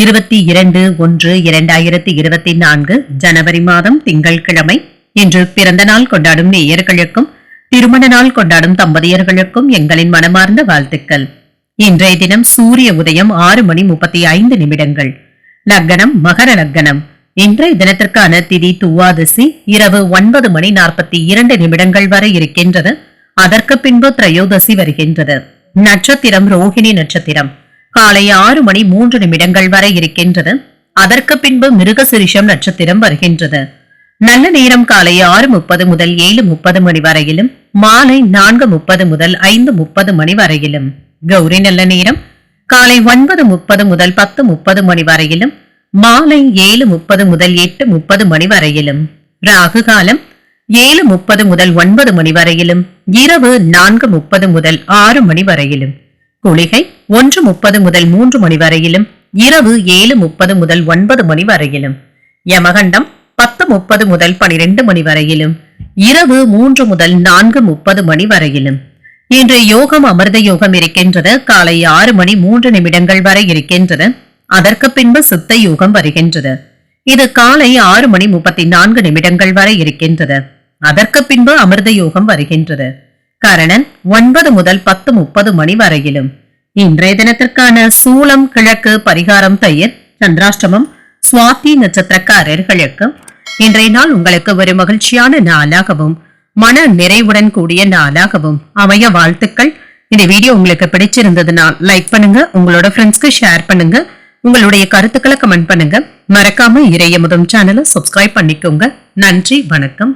இருபத்தி இரண்டு ஒன்று இரண்டாயிரத்தி இருபத்தி நான்கு ஜனவரி மாதம் திங்கட்கிழமை இன்று பிறந்த நாள் கொண்டாடும் நேயர்களுக்கும் திருமண நாள் கொண்டாடும் தம்பதியர்களுக்கும் எங்களின் மனமார்ந்த வாழ்த்துக்கள். இன்றைய தினம் சூரிய உதயம் ஆறு மணி முப்பத்தி ஐந்து நிமிடங்கள். லக்னம் மகர லக்னம். இன்றைய தினத்திற்கான திதி துவாதசி இரவு ஒன்பது மணி நாற்பத்தி இரண்டு நிமிடங்கள் வரை இருக்கின்றது. அதற்கு பின்பு திரையோதசி வருகின்றது. நட்சத்திரம் ரோஹிணி நட்சத்திரம். காலை ஆறு மணி மூன்று நிமிடங்கள் வரை இருக்கின்றது. அதற்கு பின்பு மிருகசிரிஷம் நட்சத்திரம் வருகின்றது. நல்ல நேரம் காலை ஆறு முப்பது முதல் ஏழு முப்பது மணி வரையிலும் மாலை நான்கு முப்பது முதல் ஐந்து முப்பது மணி வரையிலும். கௌரி நல்ல நேரம். காலை ஒன்பது முப்பது முதல் பத்து முப்பது மணி வரையிலும் மாலை ஏழு முப்பது முதல் எட்டு முப்பது மணி வரையிலும். ராகு காலம் ஏழு முப்பது முதல் ஒன்பது மணி வரையிலும் இரவு நான்கு முப்பது முதல் ஆறு மணி வரையிலும். குளிகை ஒன்று முப்பது முதல் மூன்று மணி வரையிலும் இரவு ஏழு முப்பது முதல் ஒன்பது மணி வரையிலும் யமகண்டம் பத்து முப்பது முதல் பனிரெண்டு மணி வரையிலும் இரவு மூன்று முதல் நான்கு முப்பது மணி வரையிலும். இன்று யோகம் அமிர்த யோகம் இருக்கின்றது. காலை ஆறு மணி மூன்று நிமிடங்கள் வரை இருக்கின்றது. அதற்கு பின்பு சித்த யோகம் வருகின்றது. இது காலை ஆறு மணி முப்பத்தி நான்கு நிமிடங்கள் வரை இருக்கின்றது. அதற்கு பின்பு அமிர்த யோகம் வருகின்றது. கரணன் ஒன்பது முதல் பத்து முப்பது மணி வரையிலும். இன்றைய தினத்திற்கான சூளம் கிழக்கு பரிகாரம் தயிர் சந்திராஷ்டமம் சுவாதி நட்சத்திரக்காரர்களுக்கு இன்றைய நாள் உங்களுக்கு ஒரு மகிழ்ச்சியான நாளாகவும் மன நிறைவுடன் கூடிய நாளாகவும் அமைய வாழ்த்துக்கள். இந்த வீடியோ உங்களுக்கு பிடிச்சிருந்ததுன்னா லைக் பண்ணுங்க உங்களோட ஃப்ரெண்ட்ஸ்க்கு ஷேர் பண்ணுங்க உங்களுடைய கருத்துக்களை கமெண்ட் பண்ணுங்க. மறக்காம இறைய முதம் சேனலை சப்ஸ்கிரைப் பண்ணிக்கோங்க. நன்றி வணக்கம்.